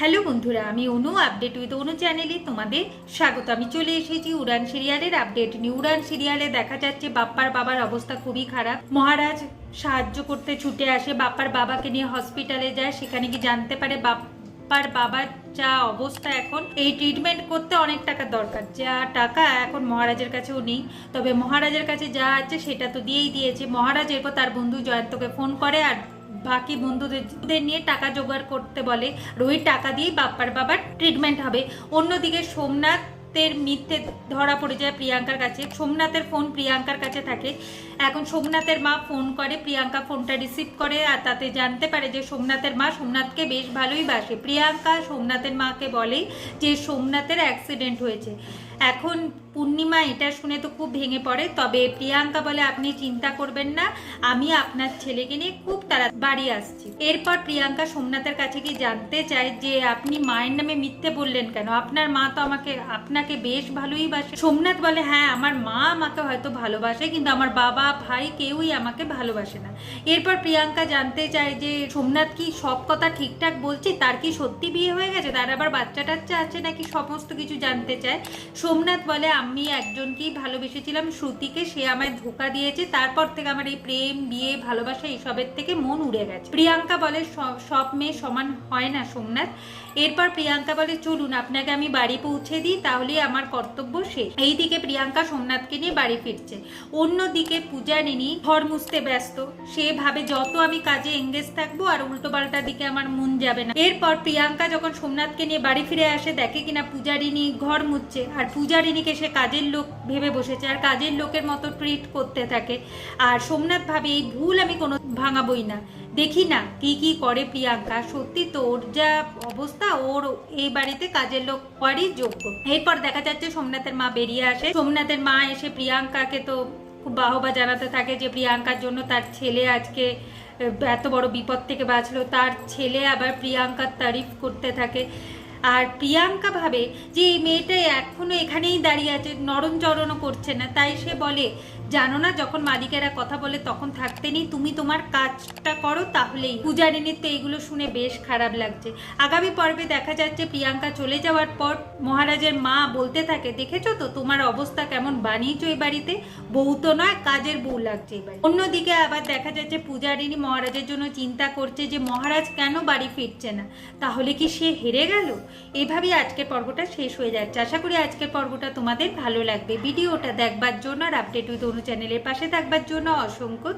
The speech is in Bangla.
হ্যালো বন্ধুরা, আমি অনু আপডেট উইথ অনু চ্যানেলে তোমাদের স্বাগত। আমি চলে এসেছি উড়ান সিরিয়ালের আপডেট নিয়ে। উড়ান সিরিয়ালে দেখা যাচ্ছে বাপ্পার বাবার অবস্থা খুবই খারাপ। মহারাজ সাহায্য করতে ছুটে আসে, বাপ্পার বাবাকে নিয়ে হসপিটালে যায়। সেখানে কি জানতে পারে বাপ্পার বাবার যা অবস্থা এখন, এই ট্রিটমেন্ট করতে অনেক টাকা দরকার। যা টাকা এখন মহারাজের কাছেও নেই। তবে মহারাজের কাছে যা আছে সেটা তো দিয়েই দিয়েছে। মহারাজ এরপর তার বন্ধু জয়ন্তকে ফোন করে আর বাকি বন্ধুদের নিয়ে টাকা জোগাড় করতে বলে। রোহিত টাকা দিয়েই বাপ্পার বাবার ট্রিটমেন্ট হবে। অন্যদিকে সোমনাথের মিথ্যে ধরা পড়ে যায় প্রিয়াঙ্কার কাছে। সোমনাথের ফোন প্রিয়াঙ্কার কাছে থাকে। এখন সোমনাথের মা ফোন করে, প্রিয়াঙ্কা ফোনটা রিসিভ করে আর তাতে জানতে পারে যে সোমনাথের মা সোমনাথকে বেশ ভালোই বাসে। প্রিয়াঙ্কা সোমনাথের মাকে বলে যে, সোমনাথের অ্যাক্সিডেন্ট হয়েছে। এখন পূর্ণিমা এটা শুনে তো খুব ভেঙে পড়ে, তবে প্রিয়াঙ্কা বলে আপনি চিন্তা করবেন না, আমি আপনার ছেলেকে নিয়ে খুব তাড়া বাড়ি আসছি। এরপর প্রিয়াঙ্কা সোমনাথের কাছে গিয়ে জানতে চায় যে আপনি মায়ের নামে মিথ্যে বললেন কেন? আপনার মা তো আমাকে, আপনাকে বেশ ভালোই বাসে। সোমনাথ বলে হ্যাঁ আমার মা আমাকে হয়তো ভালোবাসে, কিন্তু আমার বাবা, ভাই কেউই আমাকে ভালোবাসে না। এরপর প্রিয়াঙ্কা জানতে চায় যে সোমনাথ কি সব কথা ঠিকঠাক বলছে? তার কি সত্যি বিয়ে হয়ে গেছে? তার আবার বাচ্চা টাচ্চা আছে নাকি? সমস্ত কিছু জানতে চায়। সোমনাথ বলে, আমি একজনকেই ভালোবেসেছিলাম। শ্রুতিকে সে আমায় ধোকা দিয়েছে। তারপর থেকে আমার এই প্রেম, বিয়ে, ভালোবাসা এইসবের থেকে মন উড়ে গেছে। প্রিয়াঙ্কা বলে, সব মেয়ে সমান হয় না, সোমনাথ। এরপর প্রিয়াঙ্কা বলে, চলুন, আপনাকে আমি বাড়ি পৌঁছে দিই, তাহলেই আমার কর্তব্য শেষ। এইদিকে প্রিয়াঙ্কা সোমনাথকে নিয়ে বাড়ি ফিরছে। অন্যদিকে পূজারিনী ঘর মুছতে ব্যস্ত। সে ভাবে, যত আমি কাজে এঙ্গেজ থাকব, আর উল্টো পাল্টা দিকে আমার মন যাবে না। এরপর প্রিয়াঙ্কা যখন সোমনাথকে নিয়ে বাড়ি ফিরে আসে, দেখে কিনা পূজারিনী ঘর মুছছে। আর পূজারিনীকে সে কাজের লোক ভেবে বসেছে আর কাজের লোকের মতো ট্রিট করতে থাকে। আর সোমনাথ ভাবে এই ভুল আমি কোনো ভাঙাবই না। দেখি না কি কি করে প্রিয়াঙ্কা। সত্যি তো ওর যা অবস্থা, ওর এই বাড়িতে কাজের লোক হওয়ারই যোগ্য। এরপর দেখা যাচ্ছে সোমনাথের মা বেরিয়ে আসে। সোমনাথের মা এসে প্রিয়াঙ্কাকে তো খুব বাহবা জানাতে থাকে যে প্রিয়াঙ্কার জন্য তার ছেলে আজকে এত বড় বিপদ থেকে বাঁচলো। তার ছেলে আবার প্রিয়াঙ্কার তারিফ করতে থাকে। আর প্রিয়াঙ্কা ভাবে যে এই মেয়েটা এখনও এখানেই দাঁড়িয়ে আছে, নরম চরণও করছে না। তাই সে বলে, জানো না, যখন মালিকেরা কথা বলে তখন থাকতে নেই, তুমি তোমার কাজটা করো, তাহলেই। পূজারিনীর তো এইগুলো শুনে বেশ খারাপ লাগছে। আগামী পর্বে দেখা যাচ্ছে প্রিয়াঙ্কা চলে যাওয়ার পর মহারাজের মা বলতে থাকে, দেখেছ তো, তোমার অবস্থা কেমন বানিয়েছো এই বাড়িতে? বউ তো নয়, কাজের বউ লাগছে এবার অন্যদিকে আবার দেখা যাচ্ছে পূজারিনী মহারাজের জন্য চিন্তা করছে যে মহারাজ কেন বাড়ি ফিরছে না? তাহলে কি সে হেরে গেল? এভাবেই আজকের পর্বটা শেষ হয়ে যাচ্ছে। আশা করি আজকের পর্বটা তোমাদের ভালো লাগবে। ভিডিওটা দেখবার জন্য আর আপডেট উইথ অনু চ্যানেলের পাশে থাকবার জন্য অসংখ্য